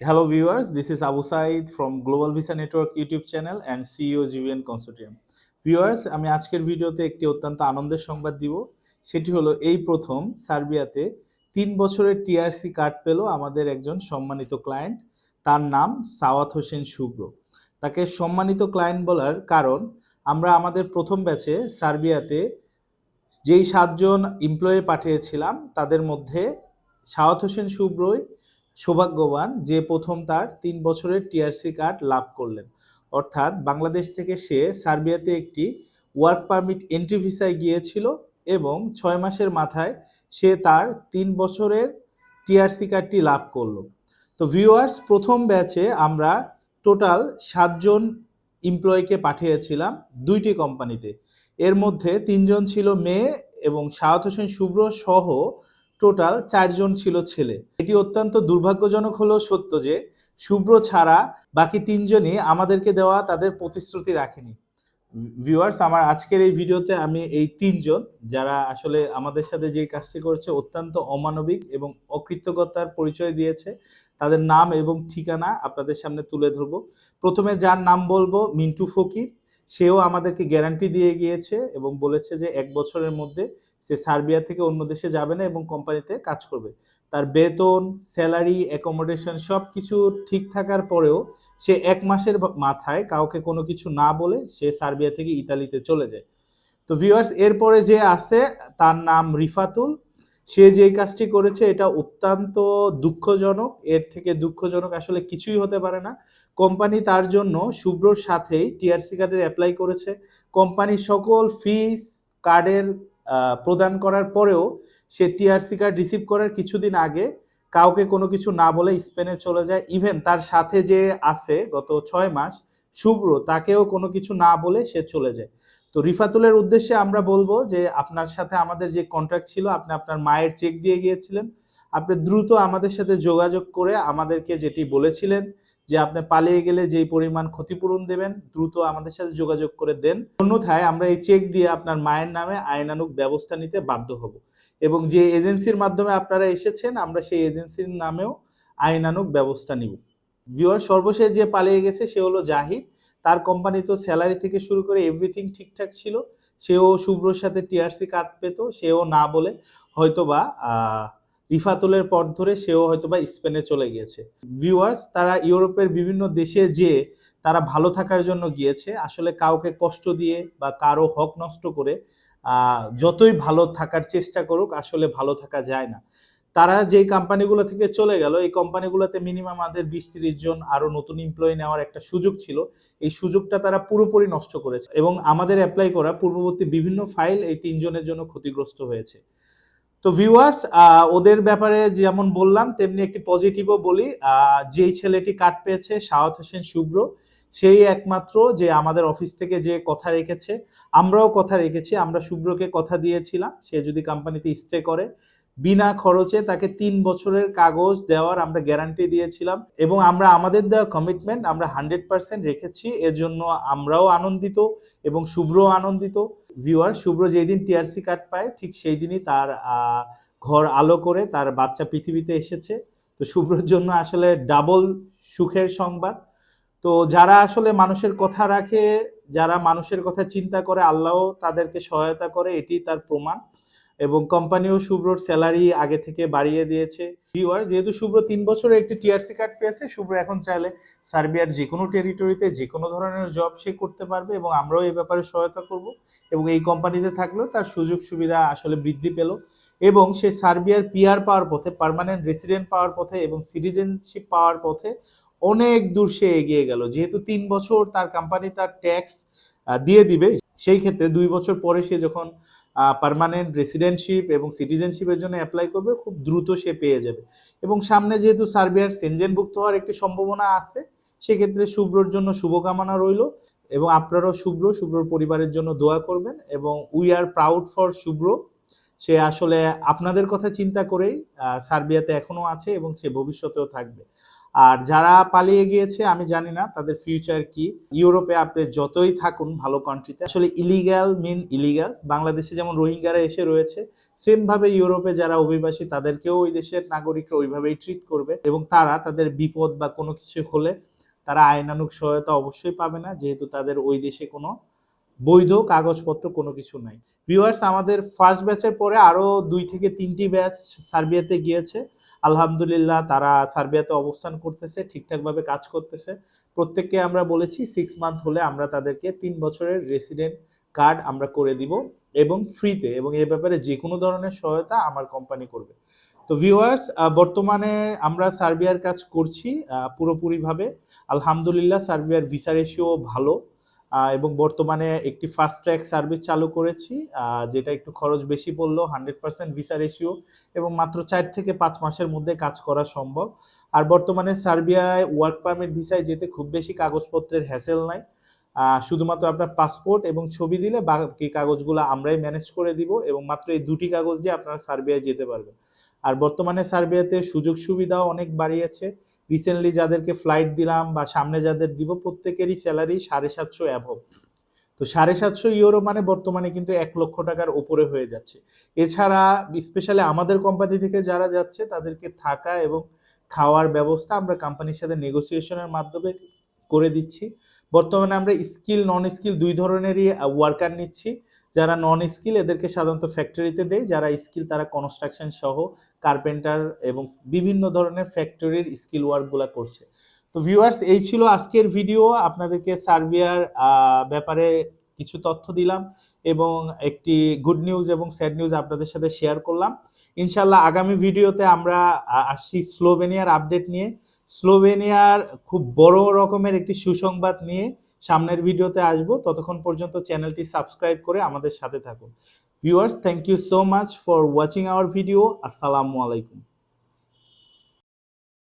Hello, viewers. This is Abu Said from Global Visa Network YouTube channel and CEO GVN Consortium. Viewers আমি আজকের ভিডিওতে একটি অত্যন্ত আনন্দের সংবাদ দিব সেটি হলো এই প্রথম সার্বিয়াতে তিন বছরের টিআরসি কার্ড পেল আমাদের একজন সম্মানিত ক্লায়েন্ট তার নাম সাওয়াত হোসেন শুভ্র তাকে সম্মানিত ক্লায়েন্ট বলার কারণ আমরা আমাদের প্রথম ব্যাচে সার্বিয়াতে যেই সাতজন এমপ্লয়ি পাঠিয়েছিলাম তাদের মধ্যে সাওয়াত হোসেন শুভ্রই সৌভাগ্যবান যে প্রথম তার তিন বছরের টিআরসি কার্ড লাভ করলেন। অর্থাৎ বাংলাদেশ থেকে সে সার্বিয়াতে একটি ওয়ার্ক পারমিট এন্ট্রি ভিসায় গিয়েছিল এবং ছয় মাসের মাথায় সে তার তিন বছরের টিআরসি কার্ডটি লাভ করল। তো ভিউয়ার্স প্রথম ব্যাচে আমরা টোটাল সাতজন এমপ্লয়িকে পাঠিয়েছিলাম দুইটি কোম্পানিতে এর মধ্যে তিনজন ছিল মেয়ে এবং সাউথ হোসেন শুভ্র সহ টোটাল চারজন ছিল ছেলে। এটি অত্যন্ত দুর্ভাগ্যজনক হলেও সত্য যে, শুভ্র ছাড়া বাকি তিনজনই আমাদেরকে দেওয়া তাদের প্রতিশ্রুতি রাখেনি। ভিউয়ার্স আমার আজকের এই ভিডিওতে আমি এই তিনজন, যারা আসলে আমাদের সাথে যে কাজটি করেছে, অত্যন্ত অমানবিক এবং অকৃতজ্ঞতার পরিচয় দিয়েছে, তাদের নাম এবং ঠিকানা আপনাদের সামনে তুলে ধরবো। প্রথমে যার নাম বলব, মিন্টু ফকির। সেও আমাদেরকে গ্যারান্টি দিয়ে গিয়েছে এবং বলেছে যে এক বছরের মধ্যে সে সার্বিয়া থেকে অন্য দেশে যাবে না এবং কোম্পানিতে কাজ করবে। তার বেতন স্যালারি অ্যাকোমোডেশন সব কিছু ঠিক থাকার পরেও সে এক মাসের মাথায় কাউকে কোনো কিছু না বলে সে সার্বিয়া থেকে ইতালিতে চলে যায়। তো ভিউয়ার্স এরপরে যে আছে তার নাম রিফাতুল। সে যে কাজটি করেছে, এটা অত্যন্ত দুঃখজনক। এর থেকে দুঃখজনক আসলে কিছুই হতে পারে না। কোম্পানি তার জন্য শুভ্রর সাথেই টিআরসি কার্ডের অ্যাপ্লাই করেছে। কোম্পানি সকল ফিস কার্ডের প্রদান করার পরেও সে টিআরসি কার্ড রিসিভ করার কিছুদিন আগে কাউকে কোনো কিছু না বলে স্পেনে চলে যায়। ইভেন তার সাথে যে আছে গত ছয় মাস শুভ্র তাকেও কোনো কিছু না বলে সে চলে যায়। তো রিফাতুলের উদ্দেশ্যে আমরা বলব যে আপনার সাথে আমাদের যে কন্ট্রাক্ট ছিল, আপনি আপনার মায়ের চেক দিয়ে গিয়েছিলেন। আপনি দ্রুত আমাদের সাথে যোগাযোগ করে আমাদেরকে যেটি বলেছিলেন যে আপনি পালিয়ে গেলে যেই পরিমাণ ক্ষতিপূরণ দেবেন, দ্রুত আমাদের সাথে যোগাযোগ করে দেন। অন্যথায় আমরা এই চেক দিয়ে আপনার মায়ের নামে আইনানুক ব্যবস্থা নিতে বাধ্য হব। এবং যে এজেন্সির মাধ্যমে আপনারা এসেছেন, আমরা সেই এজেন্সির নামেও আইনানুক ব্যবস্থা নিব। ভিওয়ার সর্বশেষ যে পালিয়ে গেছে সে হলো জাহিদ। তার কোম্পানি তো স্যালারি থেকে শুরু করে এভরিথিং ঠিকঠাক ছিল। সেও শুভ্রর সাথে টিআরসি কাট পেত, সেও না বলে হয়তোবা রিফাতুলের পথ ধরে সেও হয়তোবা স্পেনে চলে গিয়েছে। ভিউয়ার্স তারা ইউরোপের বিভিন্ন দেশে যে তারা ভালো থাকার জন্য গিয়েছে। আসলে কাউকে কষ্ট দিয়ে বা কারও হক নষ্ট করে যতই ভালো থাকার চেষ্টা করুক, আসলে ভালো থাকা যায় না। তারা যেই কোম্পানিগুলো থেকে চলে গেল, এই কোম্পানিগুলোতে মিনিমাম আমাদের বিশ তিরিশ জন আরও নতুন এমপ্লয়ি নেওয়ার একটা সুযোগ ছিল। এই সুযোগটা তারা পুরোপুরি নষ্ট করেছে এবং আমাদের অ্যাপ্লাই করা পূর্ববর্তী বিভিন্ন ফাইল এই তিনজনের জন্য ক্ষতিগ্রস্ত হয়েছে। তো ভিউয়ার্স ওদের ব্যাপারে যেমন বললাম, তেমনি একটি পজিটিভও বলি যেই ছেলেটি কাট পেয়েছে শাওয়াত হোসেন শুভ্র, সেই একমাত্র যে আমাদের অফিস থেকে যে কথা রেখেছে, আমরাও কথা রেখেছি, আমরা শুভ্রকে কথা দিয়েছিলাম, সে যদি কোম্পানিতে স্টে করে বিনা খরচে তাকে তিন বছরের কাগজ দেওয়ার আমরা গ্যারান্টি দিয়েছিলাম এবং আমরা আমাদের দেওয়া কমিটমেন্ট আমরা হান্ড্রেড পার্সেন্ট রেখেছি। এর জন্য আমরাও আনন্দিত এবং শুভ্রও আনন্দিত। ভিউয়ার শুভ্র যেই দিন টিআরসি কার্ড পায়, ঠিক সেই দিনই তার ঘর আলো করে তার বাচ্চা পৃথিবীতে এসেছে। তো শুভ্রর জন্য আসলে ডাবল সুখের সংবাদ। তো যারা আসলে মানুষের কথা রাখে, যারা মানুষের কথা চিন্তা করে, আল্লাহ তাদেরকে সহায়তা করে, এটি তার প্রমাণ। এবং কোম্পানিও শুভ্রর স্যালারি আগে থেকে বাড়িয়ে দিয়েছে। ভিউয়ার, যেহেতু শুভ্র তিন বছরের একটি টিআরসি কার্ড পেয়েছে শুভ্র এখন চাইলে সার্বিয়ার যে কোনো টেরিটরিতে যে কোনো ধরনের জব সে করতে পারবে এবং আমরাও এই ব্যাপারে সহায়তা করব এবং এই কোম্পানিতে থাকলেও তার সুযোগ সুবিধা আসলে বৃদ্ধি পেল এবং সে সার্বিয়ার পিআর পাওয়ার পথে, পারমানেন্ট রেসিডেন্ট পাওয়ার পথে এবং সিটিজেনশিপ পাওয়ার পথে অনেক দূর সে এগিয়ে গেল। যেহেতু তিন বছর তার কোম্পানি তার ট্যাক্স দিয়ে দিবে সেই ক্ষেত্রে দুই বছর পরে সে যখন পারমানেন্ট রেসিডেন্টশিপ এবং সিটিজেনশিপের জন্য অ্যাপ্লাই করবে, খুব দ্রুত সে পেয়ে যাবে। এবং সামনে যেহেতু সার্বিয়ার সেনজেনভুক্ত হওয়ার একটি সম্ভাবনা আছে, সেক্ষেত্রে শুভ্রর জন্য শুভকামনা রইল এবং আপনারাও শুভ্র, শুভ্রর পরিবারের জন্য দোয়া করবেন এবং we are proud for Shubhra. সে আসলে আপনাদের কথা চিন্তা করেই সার্বিয়াতে এখনও আছে এবং সে ভবিষ্যতেও থাকবে। আর যারা পালিয়ে গিয়েছে, আমি জানি না তাদের ফিউচার কি। ইউরোপে আপনি যতই থাকুন ভালো কান্ট্রিতে আসলে ইলিগ্যাল মিন ইলিগাল বাংলাদেশে যেমন রোহিঙ্গারা এসে রয়েছে সেম ভাবে ইউরোপে যারা অভিবাসী, তাদেরকেও ওই দেশের নাগরিকরা ওইভাবেই ট্রিট করবে এবং তারা তাদের বিপদ বা কোনো কিছু হলে তারা আইনানুক সহায়তা অবশ্যই পাবে না, যেহেতু তাদের ওই দেশে কোনো বৈধ কাগজপত্র কোনো কিছু নাই। ভিউয়ার্স আমাদের ফার্স্ট ব্যাচের পরে আরও দুই থেকে তিনটি ব্যাচ সার্বিয়াতে গিয়েছে। আলহামদুলিল্লাহ তারা সার্বিয়াতে অবস্থান করতেছে, ঠিকঠাকভাবে কাজ করতেছে। প্রত্যেককে আমরা বলেছি সিক্স মান্থ হলে আমরা তাদেরকে তিন বছরের রেসিডেন্ট কার্ড আমরা করে দিব এবং ফ্রিতে এবং এ ব্যাপারে যে কোনো ধরনের সহায়তা আমার কোম্পানি করবে। তো ভিউয়ার্স বর্তমানে আমরা সার্বিয়ার কাজ করছি পুরোপুরিভাবে। আলহামদুলিল্লাহ সার্বিয়ার ভিসা রেশিও ভালো। এবং বর্তমানে একটি ফাস্ট ট্র্যাক সার্ভিস চালু করেছি যেটা একটু খরচ বেশি পড়ল হান্ড্রেড পার্সেন্ট ভিসা রেশিও এবং মাত্র চার থেকে পাঁচ মাসের মধ্যে কাজ করা সম্ভব। আর বর্তমানে সার্বিয়ায় ওয়ার্ক পারমিট ভিসায় যেতে খুব বেশি কাগজপত্রের হ্যাসেল নাই। শুধুমাত্র আপনার পাসপোর্ট এবং ছবি দিলে বাকি কাগজগুলো আমরাই ম্যানেজ করে দিব এবং মাত্র এই দুটি কাগজ দিয়ে আপনারা সার্বিয়ায় যেতে পারবেন। আর বর্তমানে সার্বিয়াতে সুযোগ সুবিধাও অনেক বাড়িয়েছে। রিসেন্টলি যাদেরকে ফ্লাইট দিলাম বা সামনে যাদের দিব, প্রত্যেকেরই স্যালারি সাড়ে সাতশো অ্যাভব তো সাড়ে সাতশো ইউরো মানে বর্তমানে কিন্তু এক লক্ষ টাকার ওপরে হয়ে যাচ্ছে। এছাড়া স্পেশালি আমাদের কোম্পানি থেকে যারা যাচ্ছে, তাদেরকে থাকা এবং খাওয়ার ব্যবস্থা আমরা কোম্পানির সাথে নেগোসিয়েশনের মাধ্যমে করে দিচ্ছি। বর্তমানে আমরা স্কিল নন স্কিল দুই ধরনেরই ওয়ার্কার নিচ্ছি। যারা নন স্কিল এদেরকে সাধারণত ফ্যাক্টরিতে দেয় যারা স্কিল তারা কনস্ট্রাকশন সহ কার্পেন্টার এবং বিভিন্ন ধরনের ফ্যাক্টরির স্কিল ওয়ার্কগুলো করছে। তো ভিউয়ার্স, এই ছিল আজকের ভিডিও। আপনাদেরকে সার্বিয়ার ব্যাপারে কিছু তথ্য দিলাম এবং একটি গুড নিউজ এবং স্যাড নিউজ আপনাদের সাথে শেয়ার করলাম। ইনশাল্লাহ আগামী ভিডিওতে আমরা আসছি স্লোভেনিয়ার আপডেট নিয়ে। স্লোভেনিয়ার খুব বড় রকমের একটি সুসংবাদ নিয়ে সামনের ভিডিওতে আসব। ততক্ষণ পর্যন্ত চ্যানেলটি সাবস্ক্রাইব করে আমাদের সাথে থাকুন। viewers thank you so much for watching our video আসসালামু আলাইকুম